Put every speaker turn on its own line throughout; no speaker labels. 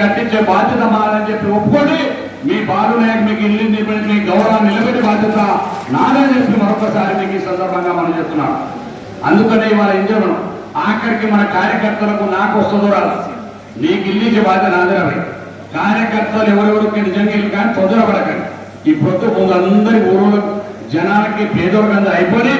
కట్టించే బాధ్యత మాదని చెప్పి ఒప్పుకోండి మీ బాలు నాయక్ మీకు ఇల్లు నిలబడి మీ గౌరవం నిలబెట్టి బాధ్యత నాదని చెప్పి మరొకసారి మీకు ఈ సందర్భంగా మనం చెప్తున్నాం. అందుకనే ఇవాళ ఏం చేయడం ఆఖరికి మన కార్యకర్తలకు నాకు వస్తుందో రాదు. నీకు ఇల్లించే బాధ్యత నాదరవి కార్యకర్తలు ఎవరెవరికి నిజంగా ఇల్లు కానీ తొందరపడకండి ఈ పొద్దు ముందు అందరి ఊరు జనాలకి పేదోళ్ళందరూ అయిపోయి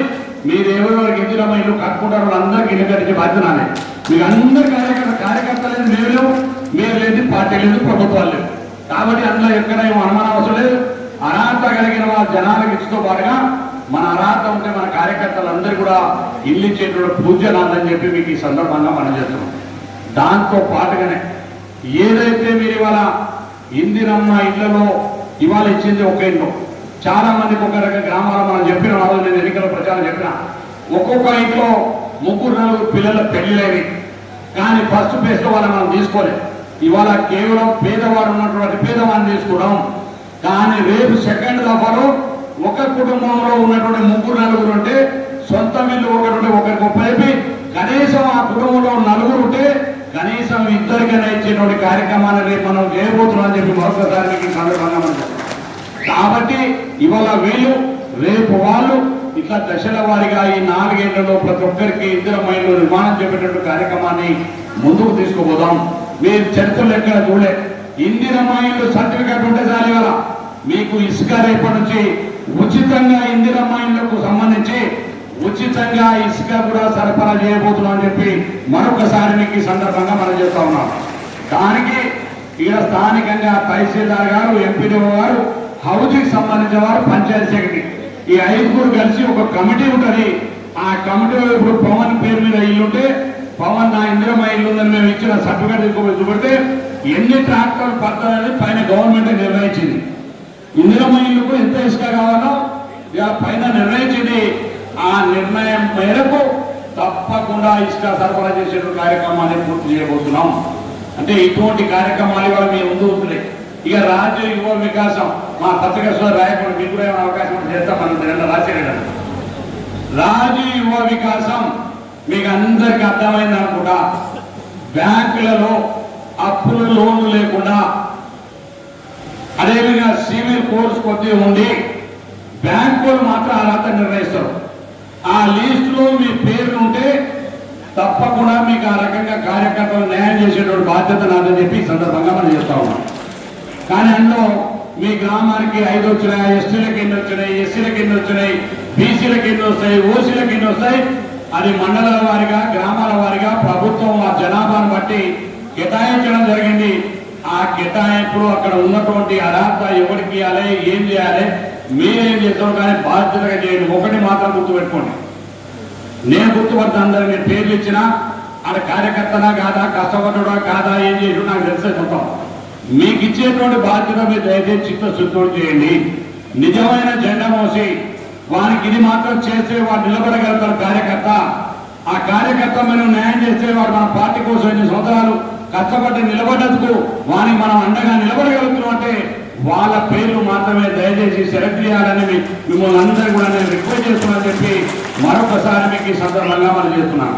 మీరు ఎవరెవరికి ఇందిరమ్మ ఇల్లు కట్టుకుంటారు వాళ్ళందరికీ ఇల్లు కట్టించే బాధ్యత నానే మీకు అందరి కార్యకర్త కార్యకర్తలు మేము లేవు మీరు లేదు పార్టీ లేదు ప్రభుత్వాలు లేదు కాబట్టి అందులో ఎక్కడ ఏమో అనుమానం అవసరం లేదు. అర్హత కలిగిన వాళ్ళ జనాలకు ఇచ్చుతో పాటుగా మన అర్హత ఉంటే మన కార్యకర్తలందరూ కూడా ఇల్లు ఇచ్చేటువంటి పూజ నాదని చెప్పి మీకు ఈ సందర్భంగా మనం చేస్తున్నాం దాంతో పాటుగానే ఏదైతే మీరు ఇవాళ ఇందిరమ్మ ఇళ్ళలో ఇవాళ ఇచ్చింది ఒక ఇల్లు చాలా మందికి ఒక రకం గ్రామాల్లో మనం చెప్పిన వాళ్ళు నేను ఎన్నికల ప్రచారం చెప్పిన. ఒక్కొక్క ఇంట్లో ముగ్గురు నలుగురు పిల్లల పెళ్ళిలేవి కానీ ఫస్ట్ ప్లేస్ వాళ్ళని మనం తీసుకోలేదు. ఇవాళ కేవలం పేదవాడు ఉన్నటువంటి పేదవాడిని తీసుకోవడం. కానీ రేపు సెకండ్ దఫాలో ఒక కుటుంబంలో ఉన్నటువంటి ముగ్గురు నలుగురు ఉంటే సొంత ఇల్లు ఒకటి ఉంటే ఒకరికి ఉపయోగి కనీసం ఆ కుటుంబంలో నలుగురు ఉంటే కనీసం ఇద్దరికైనా ఇచ్చేటువంటి కార్యక్రమాన్ని రేపు మనం చేయబోతున్నాం అని చెప్పి మరొకసారి మీకు సందర్భంగా కాబట్టి ఇవాళ వీళ్ళు రేపు వాళ్ళు ఇట్లా దశల వారిగా ఈ నాలుగేళ్ళలో ప్రతి ఒక్కరికి ఇద్దరు మైళ్ళు నిర్మాణం చేపట్టేటువంటి కార్యక్రమాన్ని ముందుకు తీసుకుపోదాం. మీరు చరిత్రలు ఎక్కడ చూడలే. ఇందిర మైళ్ళు సర్టిఫికేట్ ఉంటే చాలు ఇవాళ. మీకు ఇసుక రేపటి నుంచి ఉచితంగా ఇందిరమ్మాయిలకు సంబంధించి ఉచితంగా ఇసుక కూడా సరఫరా చేయబోతున్నాం అని చెప్పి మరొకసారి మీకు ఈ సందర్భంగా మనం చేస్తా ఉన్నాం. దానికి ఇక్కడ స్థానికంగా తహసీల్దార్ గారు ఎంపీడీఓ గారు హౌజింగ్ సంబంధించిన వారు పంచాయతీ సెక్రటరీ. ఈ ఐదుగురు కలిసి ఒక కమిటీ ఉంటుంది. ఆ కమిటీలో ఇప్పుడు పవన్ పేరు మీద ఇల్లు ఉంటే పవన్ నా ఇందిరమ్మ ఇల్లు ఉందని మేము ఇచ్చిన సర్టిఫికేట్ తీసుకోబోయి చూపెడితే ఎన్ని ట్రాక్టర్లు పడతారని పైన గవర్నమెంట్ నిర్ణయించింది. ఇందిరమ్మ ఇల్లుకు ఎంత ఇసుక కావాలో ఇలా పైన నిర్ణయించింది. ఆ నిర్ణయం మేరకు తప్పకుండా ఇసుక సరఫరా చేసే కార్యక్రమాన్ని పూర్తి చేయబోతున్నాం. అంటే ఇటువంటి కార్యక్రమాలు ఇవాళ మీ ముందు ఉంటున్నాయి. ఇక రాజ్య యువ వికాసం మా పత్రిక రాయకుండా మీకు కూడా ఏమైనా అవకాశం చేస్తాం. మనం రెండు రాజు యువ వికాసం మీకు అందరికి అర్థమైంది అనుకుంటా. బ్యాంకులలో అప్పులు లోన్లు లేకుండా అదేవిధంగా సివిల్ కోర్స్ కొద్దిగా ఉండి బ్యాంకులు మాత్రం అర్హత నిర్ణయిస్తారు. ఆ లిస్టులో మీ పేరు ఉంటే తప్పకుండా మీకు ఆ రకంగా కార్యకర్తలు న్యాయం చేసేటువంటి బాధ్యత నాదని చెప్పి సందర్భంగా మనం చేస్తా ఉన్నాం. కానీ అందులో మీ గ్రామానికి ఐదు వచ్చినాయి ఎస్టీలకు ఎన్ని వచ్చినాయి ఎస్సీలకు ఎన్ని వచ్చినాయి బీసీలకు ఎన్ని వస్తాయి ఓసీలకు ఎన్ని వస్తాయి అది మండలాల వారిగా గ్రామాల వారిగా ప్రభుత్వం ఆ జనాభాను బట్టి కేటాయించడం జరిగింది. ఆ కేటాయింపులు అక్కడ ఉన్నటువంటి అర్హత ఎవరికి ఇవ్వాలి ఏం చేయాలి మీరేం చేస్తాం కానీ బాధ్యతగా చేయండి ఒకటి మాత్రం గుర్తుపెట్టుకోండి. నేను గుర్తుపడతా అందరు మీరు పేర్లు ఇచ్చినా ఆడ కార్యకర్తనా కాదా కష్టపడ్డా కాదా ఏం చేయడం నాకు తెలిసే చెప్తాం మీకు ఇచ్చేటువంటి బాధ్యత మీరు దయచేసి చిత్తశుద్ధుడు చేయండి. నిజమైన జెండా మోసి వానికి ఇది మాత్రం చేస్తే వాడు నిలబడగలుగుతారు కార్యకర్త. ఆ కార్యకర్త మనం న్యాయం చేస్తే వాడు మన పార్టీ కోసం ఎన్ని సంవత్సరాలు కష్టపడి నిలబడ్డందుకు వానికి మనం అండగా నిలబడగలుగుతున్నాం అంటే వాళ్ళ పేర్లు మాత్రమే దయచేసి సెలెక్ట్ చేయాలని మిమ్మల్ని అందరూ కూడా నేను రిక్వెస్ట్ చేస్తున్నాను చెప్పి మరొకసారి మీకు ఈ సందర్భంగా మనం చేస్తున్నాను.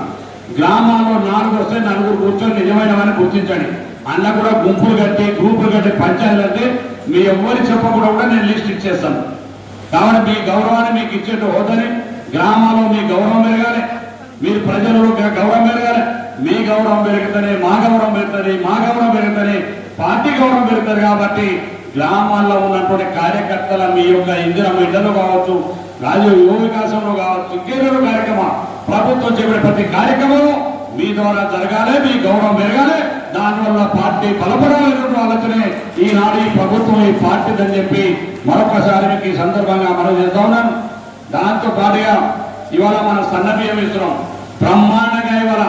గ్రామాల్లో నాలుగు వస్తే నలుగురు కూర్చొని నిజమైనవని గుర్తించండి. అన్న కూడా గుంపులు కట్టి గ్రూపులు కట్టి పంచాయతీలు అంటే మీ ఎవ్వరి చెప్పకుండా కూడా నేను లిస్ట్ ఇచ్చేస్తాను. కాబట్టి మీ గౌరవాన్ని మీకు ఇచ్చేట్టు హోదని గ్రామాల్లో మీ గౌరవం పెరగాలి. మీరు ప్రజలు గౌరవం పెరగాలి. మీ గౌరవం పెరుగుతుంది మా గౌరవం పెరుగుతుంది మా గౌరవం పెరుగుతుంది పార్టీ గౌరవం పెరుగుతుంది కాబట్టి గ్రామాల్లో ఉన్నటువంటి కార్యకర్తల మీ యొక్క ఇందిరమ్మ ఇళ్ళలో కావచ్చు రాజు యువ వికాసంలో కావచ్చు ఇంకేదో కార్యక్రమం ప్రభుత్వం చెప్పిన ప్రతి కార్యక్రమం మీ ద్వారా జరగాలి మీ గౌరవం పెరగాలి. దానివల్ల పార్టీ బలపడాలనే ఆలోచనే ఈనాడు ఈ ప్రభుత్వం ఈ పార్టీ చెప్పి మరొకసారి మీకు ఈ సందర్భంగా మనం చేస్తా ఉన్నాం. దాంతో పాటుగా ఇవాళ మనం సన్నబియ్యం ఇస్తున్నాం బ్రహ్మాండంగా ఇవాళ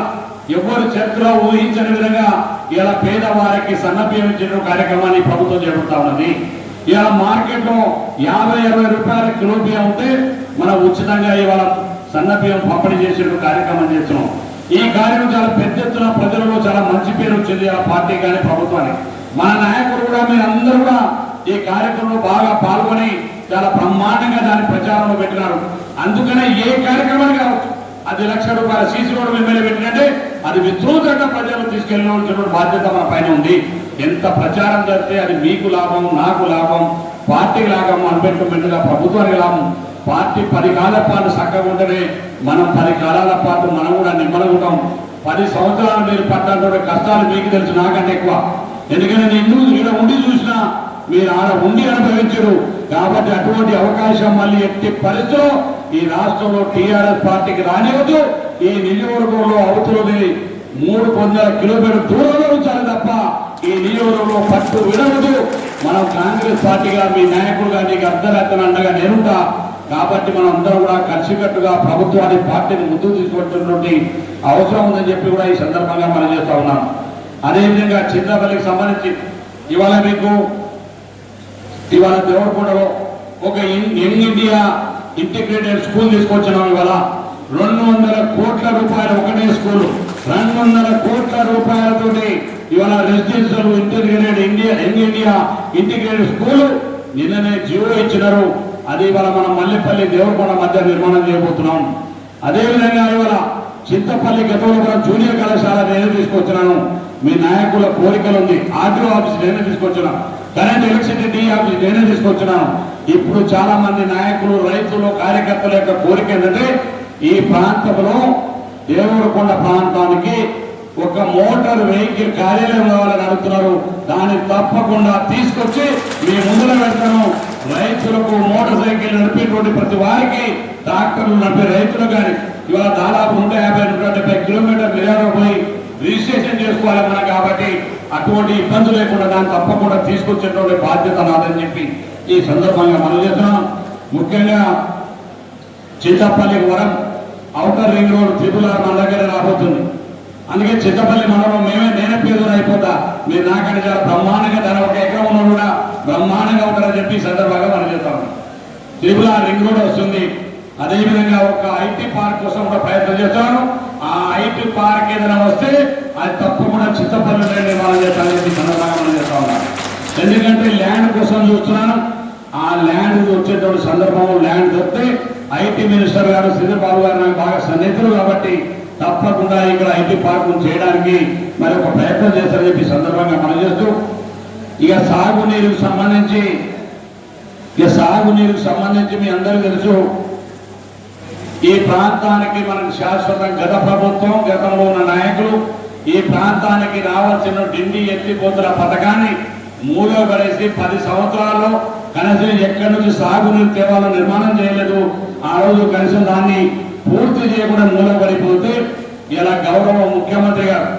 ఎవరు చరిత్రలో ఊహించని విధంగా ఇలా పేదవారికి సన్నబియ్యం ఇచ్చిన కార్యక్రమాన్ని ప్రభుత్వం చేపడతా ఉన్నది. ఇలా మార్కెట్లో యాభై అరవై రూపాయల కిలో బియ్యం ఉంటే మనం ఉచితంగా ఇవాళ సన్నబియ్యం పంపిణీ చేసే కార్యక్రమం చేస్తున్నాం. ఈ కార్యక్రమం చాలా పెద్ద ఎత్తున ప్రజలలో చాలా మంచి పేరు వచ్చింది ఆ పార్టీ కానీ ప్రభుత్వానికి మన నాయకులు కూడా మీరు అందరూ కూడా ఈ కార్యక్రమంలో బాగా పాల్గొని చాలా బ్రహ్మాండంగా దాని ప్రచారంలో పెట్టినారు. అందుకనే ఏ కార్యక్రమాన్ని కావచ్చు అది లక్ష రూపాయల సీసీ రోడ్డు ఎమ్మెల్యే పెట్టినట్టే అది విస్తృతంగా ప్రజలు తీసుకెళ్ళవలసిన బాధ్యత మన పైన ఉంది. ఎంత ప్రచారం జరిగితే అది మీకు లాభం నాకు లాభం పార్టీకి లాభం అన్బెట్మెంట్గా ప్రభుత్వానికి లాభం. పార్టీ పది కాలాల పాటు చక్కగా ఉంటేనే మనం పది కాలాల పాటు మనం కూడా నిమ్మలగుంటాం పది సంవత్సరాలు మీరు పడ్డటువంటి కష్టాలు మీకు తెలుసు నాకంటే ఎక్కువ. ఎందుకంటే నేను ఇక్కడ ఉండి చూసినా మీరు ఆడ ఉండి అనుభవించరు. కాబట్టి అటువంటి అవకాశం మళ్ళీ ఎట్టి పరిస్థితిలో ఈ రాష్ట్రంలో టీఆర్ఎస్ పార్టీకి రానివ్వదు. ఈ నియోజకవర్గంలో అవుతుంది మూడు వందల కిలోమీటర్ దూరంలో ఉంచాలి తప్ప ఈ నియోజకవర్గంలో పట్టు విడవదు. మనం కాంగ్రెస్ పార్టీగా మీ నాయకుడుగా నీకు అర్ధరాత్రి అండగా నేనుంటా. కాబట్టి మనం అందరం కూడా కలిసికట్టుగా ప్రభుత్వాన్ని పార్టీని ముందుకు తీసుకొచ్చినటువంటి అవసరం ఉందని చెప్పి కూడా ఈ సందర్భంగా మనం చేస్తా ఉన్నాం. అదేవిధంగా చిన్నపల్లికి సంబంధించి ఇవాళ మీకు ఇవాళ దేవరకొండలో ఒక యంగ్ ఇండియా ఇంటిగ్రేటెడ్ స్కూల్ తీసుకొచ్చినాం ఇవాళ. రెండు వందల కోట్ల రూపాయలు ఒకటే స్కూల్. రెండు వందల కోట్ల రూపాయలతోటి ఇవాళ residential integrated India young India integrated school నిన్ననే జియో ఇచ్చినారు. అది ఇవాళ మనం మల్లెపల్లి దేవరకొండ మధ్య నిర్మాణం చేయబోతున్నాం. అదేవిధంగా ఇవాళ చింతపల్లి గతంలో జూనియర్ కళాశాల నేను తీసుకొచ్చినాను. మీ నాయకుల కోరికలు ఉంది. ఆర్టీఓ ఆఫీస్ నేనే తీసుకొచ్చినాను కరెంట్ ఎలక్ట్రిసిటీ డి ఆఫీస్ నేనే తీసుకొచ్చినాను ఇప్పుడు చాలా మంది నాయకులు రైతులు కార్యకర్తల యొక్క కోరిక ఏంటంటే ఈ ప్రాంతంలో దేవరకొండ ప్రాంతానికి ఒక మోటార్ వెహికల్ కార్యాలయం కావాలని అడుగుతున్నారు దాన్ని తప్పకుండా తీసుకొచ్చి మీ ముందులో పెడతాను. రైతులకు మోటార్ సైకిల్ నడిపేటువంటి ప్రతి వారికి ట్రాక్టర్లు నడిపే రైతులు కానీ ఇవాళ దాదాపు నూట యాభై నూట డెబ్బై కిలోమీటర్ లేదో పోయి రిజిస్ట్రేషన్ చేసుకోవాలి మనం కాబట్టి అటువంటి ఇబ్బంది లేకుండా దాన్ని తప్పకుండా తీసుకొచ్చేటువంటి బాధ్యత నాదని చెప్పి ఈ సందర్భంగా మనం చేస్తున్నాం. ముఖ్యంగా చింతపల్లి వరం ఔటర్ రింగ్ రోడ్ త్రిపుల మన దగ్గర రాబోతుంది. అందుకే చిత్తపల్లి మండలం మేమే నేనే పేదలు అయిపోతా. మీరు నాకంటే చాలా బ్రహ్మాండంగా ధర ఒక ఎకరం ఉన్న కూడా బ్రహ్మాండంగా ఉంటారని చెప్పి సందర్భంగా మనం చేస్తాం త్రిపుల రింగ్ రోడ్ వస్తుంది. అదేవిధంగా ఒక ఐటీ పార్క్ కోసం కూడా ప్రయత్నం చేస్తాను. ఆ ఐటీ పార్క్ ఏదైనా వస్తే అది తప్పకుండా చిత్తపల్లి నిర్మాణం చేస్తానని చెప్పి సందర్భంగా మనం చేస్తా ఉన్నాను ఎందుకంటే ల్యాండ్ కోసం చూస్తున్నాను. ఆ ల్యాండ్ వచ్చేటువంటి సందర్భంలో ల్యాండ్ దొరికితే ఐటీ మినిస్టర్ గారు శ్రీధర్బాబు గారు నాకు బాగా సన్నిహితులు కాబట్టి తప్పకుండా ఇక్కడ ఐటీ పార్క్ చేయడానికి మరి ఒక ప్రయత్నం చేస్తారని చెప్పి సందర్భంగా మనం చేస్తూ ఇక సాగునీరుకు సంబంధించి ఇక సాగునీరుకు సంబంధించి మీ అందరూ తెలుసు ఈ ప్రాంతానికి మనకు శాశ్వతం గత ప్రభుత్వం గతంలో ఉన్న నాయకులు ఈ ప్రాంతానికి రావాల్సిన డిండి ఎత్తిపోతుల పథకాన్ని మూడో పడేసి పది సంవత్సరాల్లో కనీసం ఎక్కడి నుంచి సాగునీరు తేవాలో నిర్మాణం చేయలేదు. ఆ రోజు కనీసం దాన్ని పూర్తి చేయకుండా మూలపడిపోతే ఇలా గౌరవ ముఖ్యమంత్రి గారు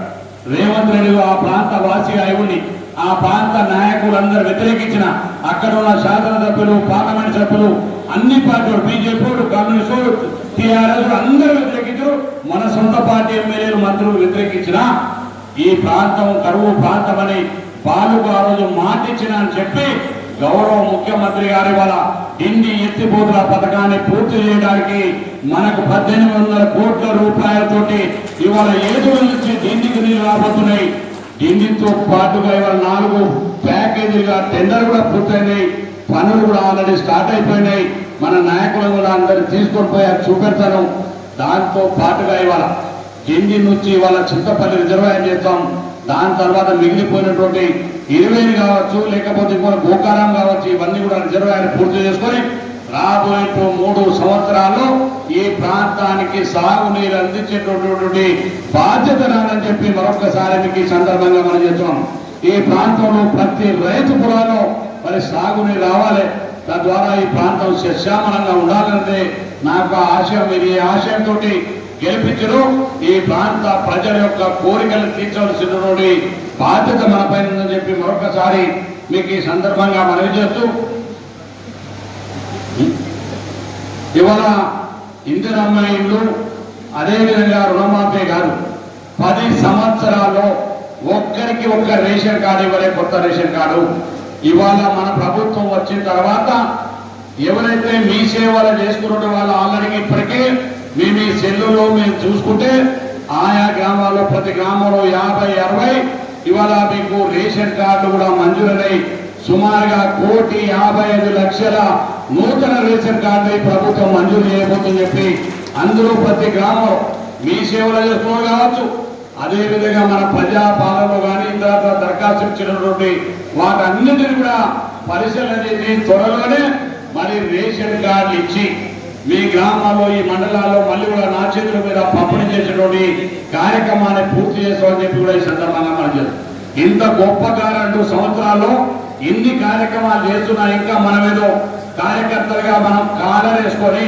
రేవంత్ రెడ్డి ఆ ప్రాంత వాసి అయి ఆ ప్రాంత నాయకులందరూ వ్యతిరేకించిన అక్కడ ఉన్న శాసనసభ్యులు పార్లమెంట్ సభ్యులు అన్ని పార్టీలు బీజేపీ కమ్యూనిస్టు టీఆర్ఎస్ అందరూ వ్యతిరేకించారు. మన సొంత పార్టీ ఎమ్మెల్యేలు మంత్రులు వ్యతిరేకించిన ఈ ప్రాంతం కరువు ప్రాంతం అని బాలుకు ఆ రోజు మాటిచ్చిన అని చెప్పి గౌరవ ముఖ్యమంత్రి గారి వాళ్ళ ఇండి ఎత్తిపోతుల పథకాన్ని పూర్తి చేయడానికి మనకు పద్దెనిమిది వందల కోట్ల రూపాయలతోటి ఇవాళ ఏడుగుల నుంచి ఢిల్లీకి నీళ్ళు రాబోతున్నాయి. ఢిల్లీతో పాటుగా ఇవాళ నాలుగు ప్యాకేజీలుగా టెండర్ కూడా పూర్తయినాయి. పనులు కూడా ఆల్రెడీ స్టార్ట్ అయిపోయినాయి. మన నాయకులు కూడా అందరు తీసుకొని పోయారు చూపెడతాను. దాంతో పాటుగా ఇవాళ ఢిల్లీ నుంచి ఇవాళ చింతపల్లి రిజర్వాయర్ చేస్తాం. దాని తర్వాత మిగిలిపోయినటువంటి ఇరవైలు కావచ్చు లేకపోతే ఇంకొక గోకారం కావచ్చు ఇవన్నీ కూడా రిజర్వాయర్ పూర్తి చేసుకొని రాబోయే మూడు సంవత్సరాల్లో ఈ ప్రాంతానికి సాగునీరు అందించేటటువంటి బాధ్యత రాదని చెప్పి మరొకసారి మీకు ఈ సందర్భంగా మనం చేస్తాం ఈ ప్రాంతంలో ప్రతి రైతు పొలాల్లో మరి సాగునీరు రావాలి. తద్వారా ఈ ప్రాంతం సస్యామలంగా ఉండాలన్నదే నాకు ఆ ఆశయం. మీరు ఈ ఆశయంతో గెలిపించడం ఈ ప్రాంత ప్రజల యొక్క కోరికలు తీర్చవలసినటువంటి బాధ్యత మనపైన ఉందని చెప్పి మరొకసారి మీకు ఈ సందర్భంగా మనవి చేస్తూ ఇవాళ ఇందిరమ్మ ఇల్లు అదేవిధంగా రుణమాఫీ కాదు పది సంవత్సరాల్లో ఒక్కరికి ఒక్క రేషన్ కార్డు ఇవ్వలే కొత్త రేషన్ కార్డు. ఇవాళ మన ప్రభుత్వం వచ్చిన తర్వాత ఎవరైతే మీ సేవలు చేసుకున్న వాళ్ళు ఆల్రెడీ ఇప్పటికే మీ మీ సెల్లులో మేము చూసుకుంటే ఆయా గ్రామాల్లో ప్రతి గ్రామంలో యాభై అరవై ఇవాళ మీకు రేషన్ కార్డు కూడా మంజూరై సుమారుగా కోటి యాభై ఐదు లక్షల నూతన రేషన్ కార్డు ప్రభుత్వం మంజూరు చేయబోతుందని చెప్పి అందులో ప్రతి గ్రామం మీ సేవలు చేస్తున్నారు కావచ్చు. అదేవిధంగా మన ప్రజా పాలనలో కానీ తర్వాత దరఖాస్తు ఇచ్చినటువంటి వాటన్నిటిని కూడా పరిశీలన చేసి త్వరలోనే మరి రేషన్ కార్డులు ఇచ్చి మీ గ్రామాల్లో ఈ మండలాల్లో మళ్ళీ కూడా నా చేతుల మీద పంపిణీ చేసేటువంటి కార్యక్రమాన్ని పూర్తి చేస్తామని చెప్పి కూడా ఈ సందర్భంగా మనం చేస్తాం ఇంత గొప్ప కారంటూ సంవత్సరాల్లో ఇన్ని కార్యక్రమాలు చేస్తున్నా ఇంకా మనమేదో కార్యకర్తలుగా మనం కాలరేసుకొని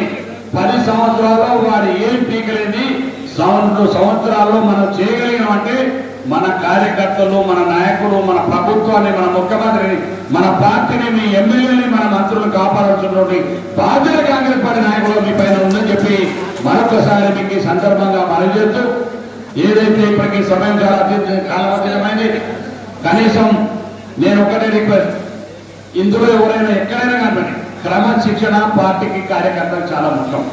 పది సంవత్సరాల్లో వారి ఏం పీకలేని సంవత్సరం సంవత్సరాల్లో మనం చేయగలిగినాం అంటే మన కార్యకర్తలు మన నాయకులు మన ప్రభుత్వాన్ని మన ముఖ్యమంత్రిని మన పార్టీని మీ ఎమ్మెల్యేని మన మంత్రులు కాపాడాల్సినటువంటి బాధ్యత కాంగ్రెస్ పార్టీ నాయకులు మీ పైన ఉందని చెప్పి మరొకసారి మీకు ఈ సందర్భంగా మనం చేస్తూ ఏదైతే ఇప్పటికీ సమయం చాలా కనీసం నేను ఒకటే రిక్వెస్ట్. ఇందులో ఎవరైనా ఎక్కడైనా కనపడి క్రమశిక్షణ పార్టీకి కార్యకర్తలు చాలా ముఖ్యం.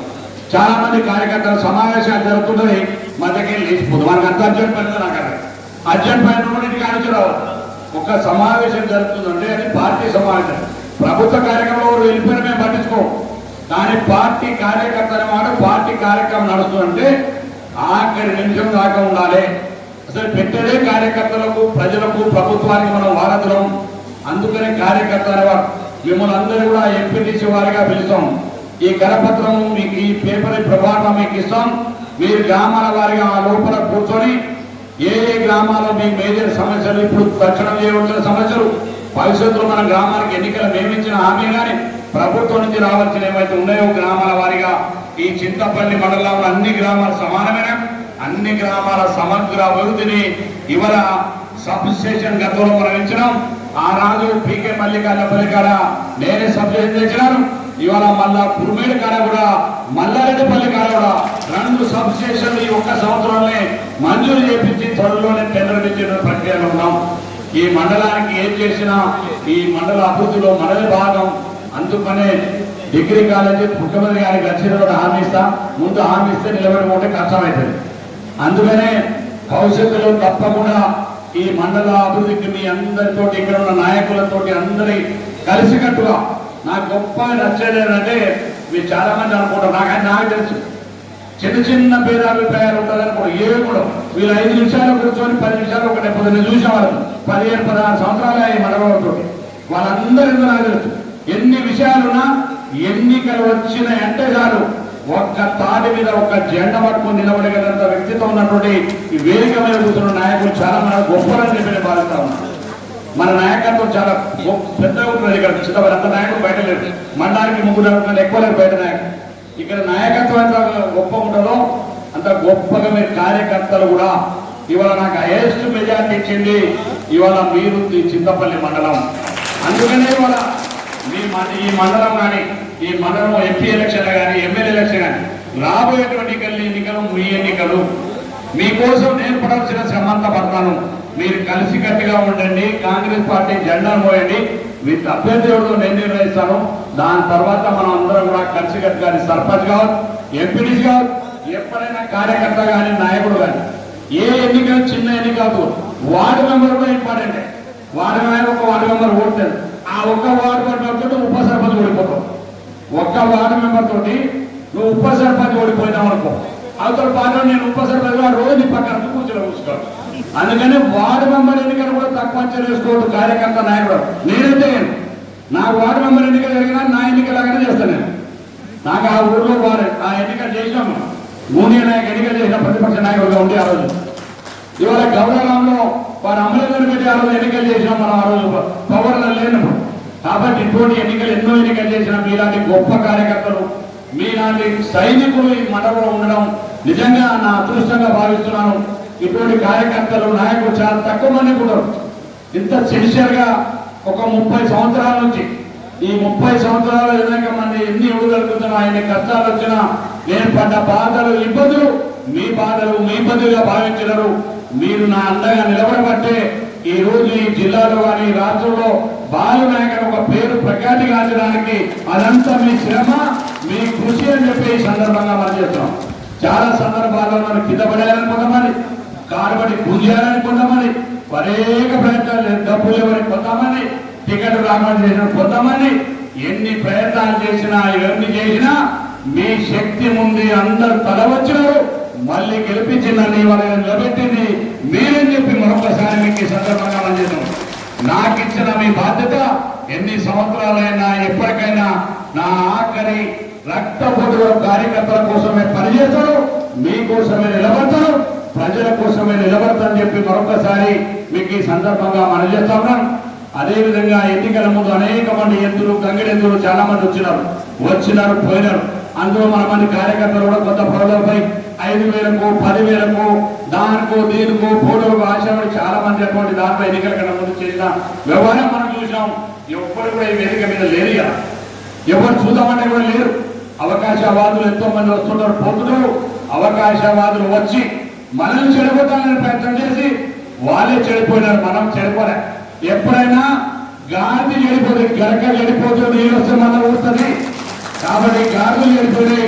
చాలా మంది కార్యకర్తలు సమావేశాలు జరుగుతున్నది మధ్యకెళ్ళి దగ్గర లేచిపోదు మనకు అంత అర్జెంట్ పని నాకు అర్జెంట్ పని ఉన్నటికి కానించి ఒక సమావేశం జరుగుతుందంటే అది పార్టీ సమావేశం. ప్రభుత్వ కార్యక్రమంలో ఎవరు వెళ్ళిపోయిన మేము పట్టించుకోం కానీ పార్టీ కార్యకర్తలు మాట పార్టీ కార్యక్రమం నడుస్తుందంటే ఆఖరి నిమిషం దాకా ఉండాలి. అసలు పెట్టేదే కార్యకర్తలకు ప్రజలకు ప్రభుత్వానికి మనం వారధులం. అందుకనే కార్యకర్తల మిమ్మల్ని అందరూ కూడా ఎంపీటీసీ వారిగా పిలుస్తాం. ఈ కరపత్రం మీకు ఈ పేపర్ ప్రభావం మీకు ఇస్తాం. మీరు గ్రామాల వారిగా ఆ లోపల కూర్చొని ఏ ఏ గ్రామాల్లో మీ మేజర్ సమస్యలు ఇప్పుడు తక్షణం చేయవలసిన సమస్యలు భవిష్యత్తులో మన గ్రామానికి ఎన్నికలు నియమించిన హామీ కానీ ప్రభుత్వం నుంచి రావాల్సిన ఏమైతే ఉన్నాయో గ్రామాల వారిగా ఈ చింతపల్లి మండలంలో అన్ని గ్రామాలు సమానమైన? అన్ని గ్రామాల సమగ్ర అభివృద్ధిని ఇవాళ సబ్ స్టేషన్ గతంలో మనం ఇచ్చినాం. ఆ రాజు పీకే మల్లికార్ల కాడ నేనే సబ్ స్టేషన్ తెచ్చినాను ఇవాళ మళ్ళా పురుమేడు కాడ కూడా మల్లారెడ్డిపల్లి కాడ కూడా రెండు సబ్ స్టేషన్లు ఈ ఒక్క సంవత్సరంలో మంజూరు చేపించి త్వరలోనే టెండర్ ఇచ్చిన ప్రక్రియలో ఉన్నాం. ఈ మండలానికి ఏం చేసినా ఈ మండల అభివృద్ధిలో మనది భాగం. అందుకనే డిగ్రీ కాలేజీ ముఖ్యమంత్రి గారికి వచ్చిన హామీ ఇస్తా. ముందు హామీ ఇస్తే నిలబడి ఉంటే కష్టమవుతుంది అందుకనే భవిష్యత్తులో తప్పకుండా ఈ మండల అభివృద్ధికి మీ అందరితోటి ఇక్కడ ఉన్న నాయకులతోటి అందరి కలిసికట్టుగా నాకు గొప్ప నచ్చేది ఏంటంటే మీరు చాలా మంది అనుకుంటారు. నాకు నాకు తెలుసు. చిన్న చిన్న భేదాభిప్రాయాలు ఉంటుందని కూడా ఏ కూడా. వీళ్ళు ఐదు నిమిషాలు కూర్చొని పది నిమిషాలు ఒక పొద్దున్న చూసేవాళ్ళు. పదిహేను పదహారు సంవత్సరాలు అయ్యి మనవలతో వాళ్ళందరూ నాకు తెలుసు. ఎన్ని విషయాలున్నా ఎన్నికలు వచ్చిన అంటే చాలు. ఒక్క తాటి మీద ఒక్క జెండ పట్టుకొని నిలబడగలంత వ్యక్తిత్వం ఉన్నటువంటి ఈ వేదిక మీద కూర్చున్న నాయకులు చాలా మన గొప్పలని చెప్పి నేను భావిస్తా మన నాయకత్వం చాలా గొప్ప- పెద్దగా ఉంటుంది ఇక్కడ. చిన్నవారు అంత నాయకులు బయట లేరు మండలానికి ముగ్గురు అనుకున్న ఎక్కువ లేరు బయట నాయకులు. ఇక్కడ నాయకత్వం ఎంత గొప్ప ఉంటుందో అంత గొప్పగా మీరు కార్యకర్తలు కూడా ఇవాళ నాకు హైయెస్ట్ మెజార్టీ ఇచ్చింది ఇవాళ మీరు ఈ చింతపల్లి మండలం. అందుకనే ఇవాళ మీ ఈ మండలం కానీ ఈ మండలం ఎంపీ ఎలక్షన్ కానీ ఎమ్మెల్యే ఎలక్షన్ కానీ రాబోయేటువంటి ఎన్నికలు ఎన్నికలు మీ ఎన్నికలు. మీకోసం నేను పడాల్సిన శ్రమ పడతాను. మీరు కలిసికట్టుగా ఉండండి కాంగ్రెస్ పార్టీ జెండా మోయండి. మీ అభ్యర్థులను నేను నిర్ణయిస్తాను. దాని తర్వాత మనం అందరం కూడా కలిసికట్టుగా కానీ సర్పంచ్ కావచ్చు ఎంపీడీస్ కావచ్చు ఎప్పుడైనా కార్యకర్త కానీ నాయకుడు కానీ ఏ ఎన్నిక చిన్న ఎన్నిక కాదు. వార్డు మెంబర్ కూడా ఇంపార్టెంట్. వార్డు మెంబర్ ఒక వార్డు మెంబర్ ఓడుతాడు ఆ ఒక్క వార్డు మెంబర్ తోటి ఉప సర్పంచ్ ఓడిపోతావు. ఒక్క వార్డు మెంబర్ తోటి నువ్వు ఉప సర్పంచ్ ఓడిపోయినావు అనుకో. అవతల పాటలో నేను ఉప సర్పంచ్ రోజు పక్కన కూర్చొని కూర్చుంటాను. అందుకని వార్డు మెంబర్ ఎన్నికలు కూడా తక్కువ చేసుకోవద్దు కార్యకర్త నాయకుడు. నేనైతే నా వార్డు మెంబర్ ఎన్నిక జరిగినా నా ఎన్నికలాగానే చేస్తాను నేను. నాకు ఆ ఊర్లో వారు ఆ ఎన్నిక చేసినాము యూనియన్ నాయకు ఎన్నిక చేసిన ప్రతిపక్ష నాయకుడుగా ఉండే ఆ రోజు. ఇవాళ గౌరవంలో వారు అమలు పెట్టి ఆ రోజు ఎన్నికలు చేసినాం మనం ఆ రోజు పవర్లో లేనప్పుడు. కాబట్టి ఇటువంటి ఎన్నికలు ఎన్నో ఎన్నికలు చేసిన మీలాంటి గొప్ప కార్యకర్తలు మీలాంటి సైనికులు ఈ మండలంలో ఉండడం నిజంగా నా అదృష్టంగా భావిస్తున్నాను. ఇటువంటి కార్యకర్తలు నాయకులు చాలా తక్కువ మంది కూడా ఇంత సిన్సియర్గా ఒక ముప్పై సంవత్సరాల నుంచి ఈ ముప్పై సంవత్సరాల విధంగా మనం ఎన్ని ఇవ్వగలుగుతున్నా ఆయన కష్టాలు వచ్చినా నేను పడ్డ బాధలు ఇబ్బందులు మీ బాధలు మీ ఇబ్బందులుగా భావించినారు. మీరు నా అండగా నిలబడబట్టే ఈ రోజు ఈ జిల్లాలో కానీ రాష్ట్రంలో బాలు నాయకుడు ఒక పేరు ప్రఖ్యాతి కాల్చడానికి అదంతా మీ శ్రమ మీ కృషి అని చెప్పి ఈ సందర్భంగా మనం చేస్తున్నాం. చాలా సందర్భాల్లో మనం కింద పడేయాలని కొంతమంది కాబట్టి గుంజాలని కొంతమంది అనేక ప్రయత్నాలు డబ్బులు ఎవరికి కొంతమంది టికెట్ రాకుండా చేసిన కొంతమంది ఎన్ని ప్రయత్నాలు చేసినా ఎన్ని చేసినా మీ శక్తి ముందు అందరు తల వచ్చినారు. మళ్ళీ గెలిపించిందని వాళ్ళని నిలబెట్టింది మీరేం చెప్పి మరొకసారి మీకు ఈ సందర్భంగా అందజేసాం నాకు ఇచ్చిన మీ బాధ్యత ఎన్ని సంవత్సరాలైనా ఎప్పటికైనా నా ఆఖరి రక్తపోటు కార్యకర్తల కోసమే పనిచేస్తారు. మీకోసమే నిలబడతారు. ప్రజల కోసమే నిలబడతానని చెప్పి మరొకసారి మీకు ఈ సందర్భంగా మనం చేస్తా ఉన్నాం. అదేవిధంగా ఎన్నికల ముందు అనేక మంది ఎద్దులు గంగిడెద్దులు చాలా మంది వచ్చినారు. వచ్చినారు పోయినారు. అందులో మన మంది కార్యకర్తలు కూడా కొత్త పౌరులపై ఐదు వేలకు పదివేలకు దానికో దీనికో ఫోటోలకు ఆశపడి చాలా మంది అటువంటి దానిపై ఎన్నికల కన్నా ముందు చేసిన వ్యవహారం మనం చూసాం ఎవ్వరు కూడా ఈ వేదిక మీద లేరు కదా ఎవరు చూద్దామంటే కూడా లేరు. అవకాశవాదులు ఎంతో మంది వస్తున్నారు పోతున్నారు అవకాశవాదులు వచ్చి మనం చెడిపోతానని ప్రయత్నం చేసి వాళ్ళే చెడిపోయినారు. మనం చెడిపోలే. ఎప్పుడైనా గాంధీ చెడిపోతుంది గరక చెడిపోతుంది నీళ్ళు వస్తే మనం వస్తుంది కాబట్టి గాంధీ చెడిపోయి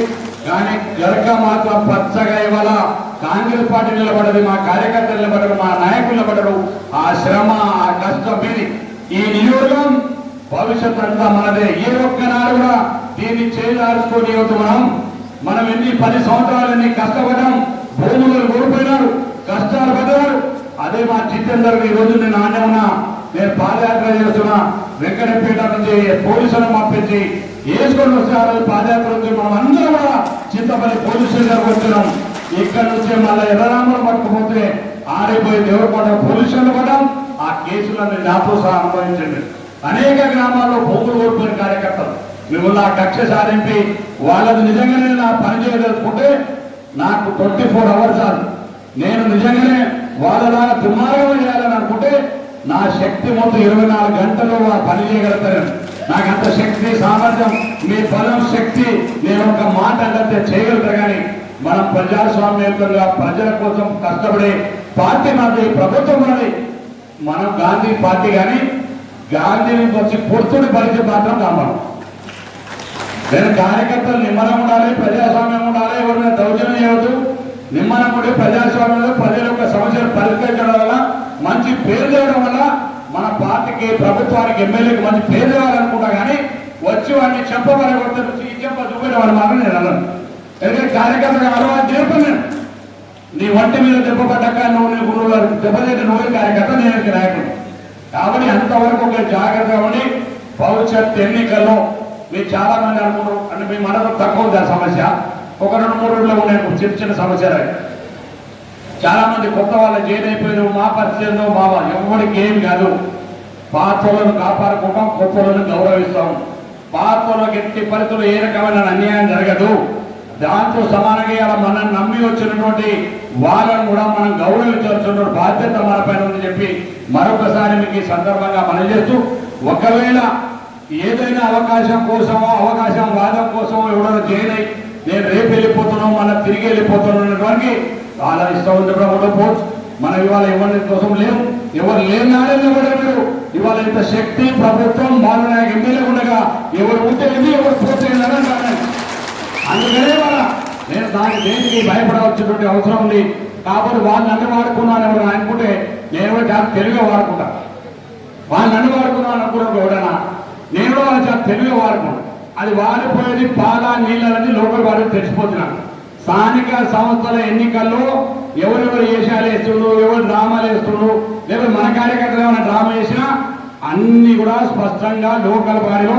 కానీ గరక మాత్రం పచ్చగా ఇవాళ కాంగ్రెస్ పార్టీ నిలబడదు మా కార్యకర్తలు నిలబడరు మా నాయకులు నిలబడరు. ఆ శ్రమ ఆ కష్టం మీది. ఈ నియోజకం భవిష్యత్ అంతా మనదే. ఏ ఒక్కనాడు కూడా దీన్ని చేయాల్చుకొని మనం. మనం ఎన్ని పది సంవత్సరాలు ఎన్ని కష్టపడ్డాం భూములు కోల్పోయినారు కష్టాలు పడ్డారు. అదే మా జితేందర్ ఈ రోజు నేను ఆనే ఉన్నా నేను పాదయాత్ర చేస్తున్నా. వెంకటపేట నుంచి పోలీసులను పంపించి వేసుకొని వస్తే పాదయాత్ర నుంచి మనం అందరం కూడా చింతపల్లి పోలీస్ స్టేషన్ వచ్చినాం. ఇక్కడ నుంచి మళ్ళీ ఎర్రరామలు పట్టుకుపోతే ఆడిపోయి దేవరకొండ పోలీసులు పడ్డాం. ఆ కేసులను నాతో సహా అనుభవించండి. అనేక గ్రామాల్లో భూములు కోల్పోయిన కార్యకర్తలు. మిమ్మల్ని ఆ కక్ష సాధింపి వాళ్ళది నిజంగానే నా పని చేయదలుచుకుంటే నాకు ట్వంటీ ఫోర్ అవర్స్ చాలు నేను నిజంగానే వాళ్ళలాగా దుర్మార్గం చేయాలని అనుకుంటే నా శక్తి మొత్తం ఇరవై నాలుగు గంటల్లో పని చేయగలుగుతాను నాకు అంత శక్తి సామర్థ్యం మీ బలం శక్తి నేను ఒక మాట అంటే చేయగలుగుతా కానీ మనం ప్రజాస్వామ్యంగా ప్రజల కోసం కష్టపడే పార్టీ మనది ప్రభుత్వం మనది మనం గాంధీ పార్టీ కానీ గాంధీని వచ్చి పొడుతుడి పరిచయం మాత్రం కావాలి నేను కార్యకర్తలు నిమ్మలం ఉండాలి ప్రజాస్వామ్యం ఉండాలి ఎవరి మీద దౌర్జన్యం చేయవద్దు. నిమ్మలం ఉండి ప్రజాస్వామ్యంలో ప్రజల యొక్క సమస్యలు పరిష్కరించడం వల్ల మంచి పేరు లేవడం వల్ల మన పార్టీకి ప్రభుత్వానికి ఎమ్మెల్యేకి మంచి పేరు తేవాలనుకుంటా కానీ వచ్చి వాడిని చెప్పమని కొడుతూ ఈ చెప్ప చూపిన వాడు మాత్రం నేను అన్నాను ఎందుకంటే కార్యకర్తగా అలవాటు నేర్పను నేను. నీ వంటి మీద దెబ్బ పడ్డాక నువ్వు నీకు నువ్వు దెబ్బతింటే నువ్వే కార్యకర్త నేను నాయకుడు. కాబట్టి అంతవరకు ఒక జాగ్రత్తగా ఉండి భవిష్యత్ ఎన్నికల్లో మీరు చాలా మంది అనుకున్నారు అంటే మేము మనలో తక్కువ ఉంది ఆ సమస్య? ఒక రెండు మూడు రోజుల్లో ఉన్నాయి చిన్న చిన్న సమస్యలు చాలా మంది కొత్త వాళ్ళు జైలు మా పరిస్థితుల్లో మా ఎవరికి ఏం కాదు. పాత్రలను కాపాడుకుంటాం కొత్త వాళ్ళని గౌరవిస్తాం. పాత్రలో ఎట్టి పరిస్థితులు ఏ రకమైన అన్యాయం జరగదు. దాంతో సమానంగా ఇలా మనం నమ్మి వచ్చినటువంటి వాళ్ళను కూడా మనం గౌరవించవలసిన బాధ్యత మన పైన ఉందని చెప్పి మరొకసారి మీకు ఈ సందర్భంగా మనం చేస్తూ ఒకవేళ ఏదైనా అవకాశం కోసమో అవకాశం వాదం కోసమో ఎవడో చేయలే. నేను రేపు వెళ్ళిపోతున్నాం మళ్ళీ తిరిగి వెళ్ళిపోతున్నాం అనేటువంటి చాలా ఇష్టం ఉంది ఉండకపోవచ్చు మనం ఇవాళ ఎవరి కోసం లేవు ఎవరు లేని నాడే నిలబడారు ఇవాళ ఇంత శక్తి ప్రభుత్వం మారిన ఎమ్మెల్యే ఉండగా ఎవరు ఉంటే ఎన్ని ఎవరు పోతే అందుకనే మన నేను దానికి దేనికి భయపడవలసినటువంటి అవసరం ఉంది. కాబట్టి వాళ్ళు నన్ను వాడుకున్నాను ఎవరు అనుకుంటే నేను కూడా చాలా తెలుగుగా వాడుకుంటా. వాళ్ళు నన్ను వాడుకున్నాను అనుకున్నాడు ఎవడన్నా నేను కూడా వాళ్ళు చాలా తెలివి వాడుకున్నాను అది వాడిపోయేది పాల నీళ్ళని లోపల వాడు తెలిసిపోతున్నాను స్థానిక సంస్థల ఎన్నికల్లో ఎవరెవరు వేషాలు వేస్తుండ్రు ఎవరు డ్రామాలు వేస్తుండ్రు లేదా మన కార్యకర్తలు ఏమైనా డ్రామా వేసినా అన్ని కూడా స్పష్టంగా లోకల్ బాడీలో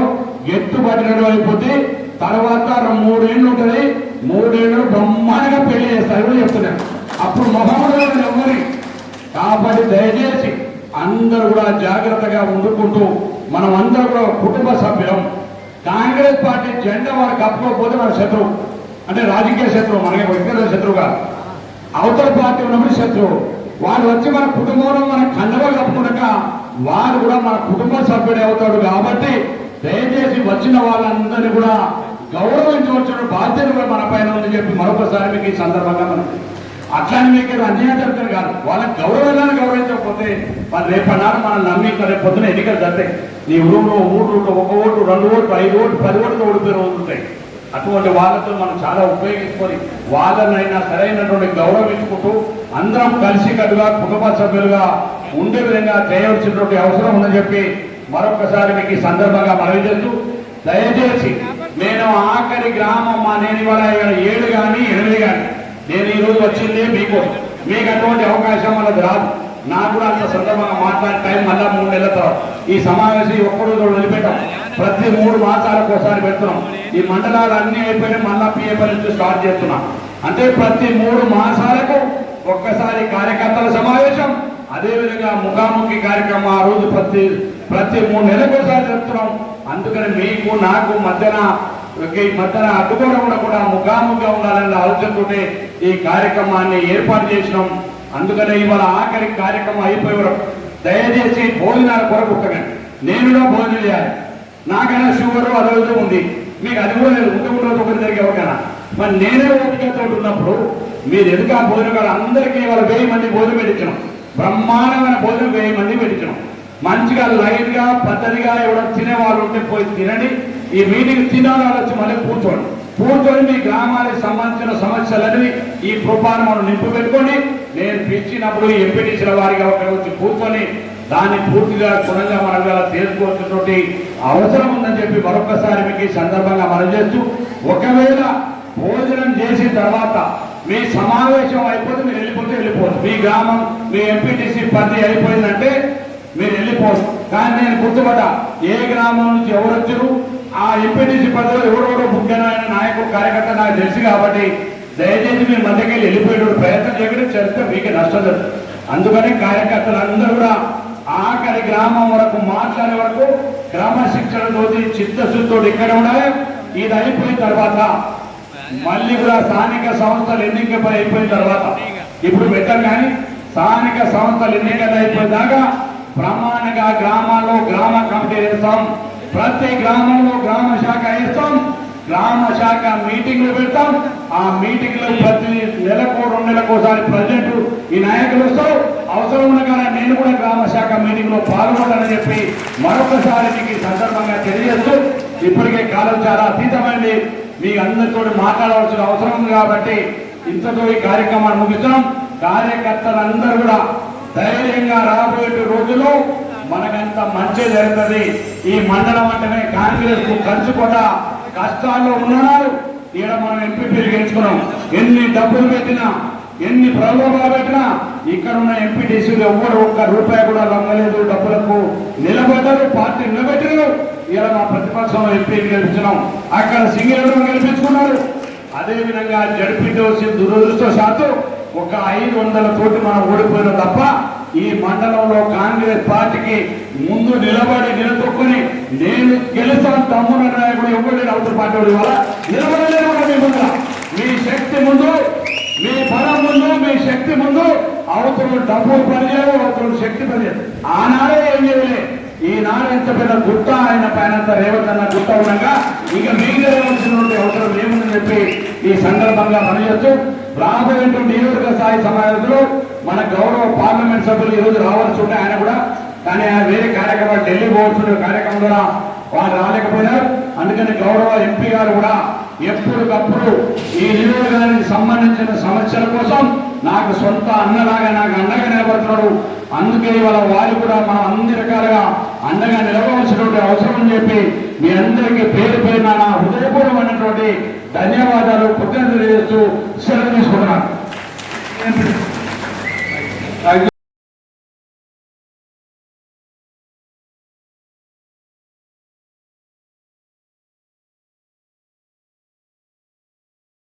ఎత్తుపట్టినట్టు అయిపోతే తర్వాత మూడేళ్ళు ఉంటుంది. మూడేళ్ళు బ్రహ్మాండంగా పెళ్ళి చేస్తారు కూడా చెప్తున్నాను అప్పుడు మొహమ్మదు ఎవరి కాబట్టి దయచేసి అందరూ కూడా జాగ్రత్తగా ఉండుకుంటూ మనం అందరూ కూడా కుటుంబ సభ్యులం. కాంగ్రెస్ పార్టీ జెండా వారు కప్పుకోకపోతే మన శత్రువు. అంటే రాజకీయ శత్రువు మనకి వ్యక్తిగత శత్రువుగా. అవతల పార్టీ ఉన్నప్పుడు శత్రువు. వాళ్ళు వచ్చి మన కుటుంబంలో మన కండవ కప్పుకున్నాక వారు కూడా మన కుటుంబ సభ్యుడే అవుతాడు కాబట్టి దయచేసి వచ్చిన వాళ్ళందరినీ కూడా గౌరవించవలసిన బాధ్యత కూడా మన పైన ఉందని చెప్పి మరొకసారి మీకు ఈ సందర్భంగా మనం అట్లాని మీకు అన్యాయం జరుగుతుంది కాదు. వాళ్ళకి గౌరవాలను గౌరవించకపోతే వాళ్ళు రేపన్నాడు మనం నమ్మి రేపు పొద్దున ఎన్నికలు జరుగుతాయి. నీ ఊళ్ళో మూడు ఒక ఓటు రెండు ఓట్లు ఐదు ఓట్లు పది ఓట్లు ఓడిపోయిన ఉంటాయి. అటువంటి వాళ్ళతో మనం చాలా ఉపయోగించుకొని వాళ్ళనైనా సరైనటువంటి గౌరవించుకుంటూ అందరం కలిసికట్టుగా కుటుంబ సభ్యులుగా ఉండే విధంగా చేయవలసినటువంటి అవసరం ఉందని చెప్పి మరొకసారి మీకు ఈ సందర్భంగా మనవి చేస్తూ దయచేసి నేను ఆఖరి గ్రామం మా నేను ఇవాళ ఏడు కానీ ఎనిమిది కానీ నేను ఈ రోజు వచ్చింది మీకు మీకు అటువంటి అవకాశం అన్నది రాదు. నాకు కూడా అంత సందర్భంగా మాట్లాడే టైం మళ్ళా మూడు నెలల తర్వాత. ఈ సమావేశం ఒక్కరోజు ఒక్క రోజు వదిలిపెట్టాం ప్రతి మూడు మాసాలకు ఒకసారి పెడుతున్నాం. ఈ మండలాలు అన్ని అయిపోయినా మళ్ళా పిఏ నుంచి స్టార్ట్ చేస్తున్నాం. అంటే ప్రతి మూడు మాసాలకు ఒక్కసారి కార్యకర్తల సమావేశం అదేవిధంగా ముఖాముఖి కార్యక్రమం ఆ రోజు ప్రతి ప్రతి మూడు నెలలకు ఒకసారి చెప్తున్నాం అందుకని మీకు నాకు మధ్యన ఈ మధ్యన అడ్డుకోవడం కూడా ముఖాముఖిగా ఉండాలన్న ఆలోచనతోనే ఈ కార్యక్రమాన్ని ఏర్పాటు చేసినాం. అందుకనే ఇవాళ ఆఖరి కార్యక్రమం అయిపోయే వరకు దయచేసి భోజనాల కొరకు ఒక్కగండి నేను కూడా భోజనం చేయాలి. నాకైనా షుగర్ అదొకటి ఉంది. మీకు అది కూడా లేదు ఉంటే ఒకటి జరిగే ఎవరికైనా. మరి నేనే ఓపికతో ఉన్నప్పుడు మీరు ఎందుకు ఆ భోజనం అందరికీ ఇవాళ వెయ్యి మంది భోజనం పెట్టించడం బ్రహ్మాండమైన భోజనం వెయ్యి మంది పెట్టించడం మంచిగా లైట్గా పద్ధతిగా ఎవరో తినేవాళ్ళు ఉంటే పోయి తినండి. ఈ మీటింగ్ తినాలని మళ్ళీ కూర్చోండి. కూర్చొని మీ గ్రామానికి సంబంధించిన సమస్యలని ఈ ప్రూపాన్ని మనం నింపు పెట్టుకొని నేను పిలిచినప్పుడు ఎంపీటీసీల వారిగా ఒక వచ్చి కూర్చొని దాన్ని పూర్తిగా గుణంగా మనం ఇలా తెలుసుకోవాల్సినటువంటి అవసరం ఉందని చెప్పి మరొకసారి మీకు ఈ సందర్భంగా మనం చేస్తూ ఒకవేళ భోజనం చేసిన తర్వాత మీ సమావేశం అయిపోతే మీరు వెళ్ళిపోతే వెళ్ళిపోవచ్చు. మీ గ్రామం మీ ఎంపీటీసీ పది అయిపోయిందంటే మీరు వెళ్ళిపోవచ్చు. కానీ నేను గుర్తుపడ్డా ఏ గ్రామం నుంచి ఎవరు వచ్చారు ఆ ఎంపీటీసీ పదవిలో ఎవరెవరో ముఖ్యమైన నాయకుడు కార్యకర్త నాకు తెలుసు కాబట్టి దయచేసి మీరు మధ్యకి వెళ్ళిపోయేటువంటి ప్రయత్నం చేయడం చేస్తే మీకు నష్టం జరుగుతుంది. అందుకని కార్యకర్తలు అందరూ కూడా ఆఖరి గ్రామం వరకు మాట్లాడే వరకు గ్రామ శిక్షణతో చిత్తశుద్ధితో ఇక్కడ ఉండాలి. ఇది అయిపోయిన తర్వాత మళ్ళీ కూడా స్థానిక సంస్థలు ఎన్నిక అయిపోయిన తర్వాత ఇప్పుడు పెట్టారు కానీ స్థానిక సంస్థలు ఎన్నికలు అయిపోయిన దాకా బ్రహ్మాండంగా గ్రామాల్లో గ్రామ కమిటీ వేస్తాం. ప్రతి గ్రామంలో గ్రామ శాఖ వేస్తాం. గ్రామ శాఖ మీటింగ్లు పెడతాం. ఆ మీటింగ్లో ప్రతి నెలకు రెండు నెలలకు ఒకసారి ప్రజెంట్ ఈ నాయకులు వస్తారు. అవసరం ఉన్న కానీ నేను కూడా గ్రామ శాఖ మీటింగ్లో పాల్గొనాలని చెప్పి మరొకసారి మీకు ఈ సందర్భంగా తెలియజేస్తూ ఇప్పటికే కాలం చాలా అతీతమైంది. మీ అందరితో మాట్లాడవలసిన అవసరం ఉంది కాబట్టి ఇంతతో ఈ కార్యక్రమాన్ని ముగిస్తున్నాం కార్యకర్తలందరూ కూడా ధైర్యంగా రాబోయే రోజుల్లో మనకంత మంచి జరుగుతుంది. ఈ మండలం అంటేనే కాంగ్రెస్కు కంచుకోట కష్టాల్లో ఉన్నారు ఈడ మనం ఎంపీపీలు గెలుచుకున్నాం. ఎన్ని డబ్బులు పెట్టినా ఎన్ని ప్రలోభాలు పెట్టినా ఇక్కడ ఉన్న ఎంపీటీసీలు ఎవ్వరు ఒక్క రూపాయి కూడా లొంగలేదు. డబ్బులకు నిలబడ్డారు పార్టీ నిలబెట్టారు. ఇలా మా ప్రతిపక్షం ఎంపీ గెలిపించినాం. అక్కడ సింగిల్ గెలిపించుకున్నారు. అదే విధంగా జడిపిటోసి శాతం ఒక ఐదు వందల కోట్లు మనం ఓడిపోయిన తప్ప ఈ మండలంలో కాంగ్రెస్ పార్టీకి ముందు నిలబడి నిలదొక్కుని నేను గెలుస్తాను తమ్ముడు నాయకుడు ఎవరు అవతల పార్టీ వాడి వల్ల నిలబడలేరు మీ ముందు మీ శక్తి ముందు మీ బలం ముందు మీ శక్తి ముందు అవతల డబ్బు పనిచేయదు అవతల శక్తి పనిచేయదు ఆనాడే ఏం చేయలే? ఈనాడు ఎంత పెద్ద గుట్ట ఆయన పైన రేవంత్ అన్న గుట్ట ఉండగా ఇక మీకు తెలియవలసినటువంటి అవసరం ఏముందని చెప్పి ఈ సందర్భంగా పనిచేస్తూ రాబోయేటువంటి నియోజక స్థాయి సమావేశంలో మన గౌరవ పార్లమెంట్ సభ్యులు ఈ రోజు రావాల్సి ఉంటే ఆయన కూడా కానీ ఆయన వేరే కార్యక్రమాలు ఢిల్లీ పోవాల్సిన కార్యక్రమం ద్వారా వాళ్ళు రాలేకపోయినారు అందుకని గౌరవ ఎంపీ గారు కూడా ఎప్పటికప్పుడు ఈ నియోజకవర్గానికి సంబంధించిన సమస్యల కోసం నాకు సొంత అన్నలాగా నాకు అండగా నిలబడుతున్నాడు. అందుకే ఇవాళ వారు కూడా మనం అన్ని రకాలుగా అండగా నిలవలసినటువంటి అవసరం అని చెప్పి మీ అందరికీ పేరు పేరు నా హృదయపూర్వమైనటువంటి ధన్యవాదాలు కృతజ్ఞతలు చేస్తూ సెలవు తీసుకుంటున్నాను.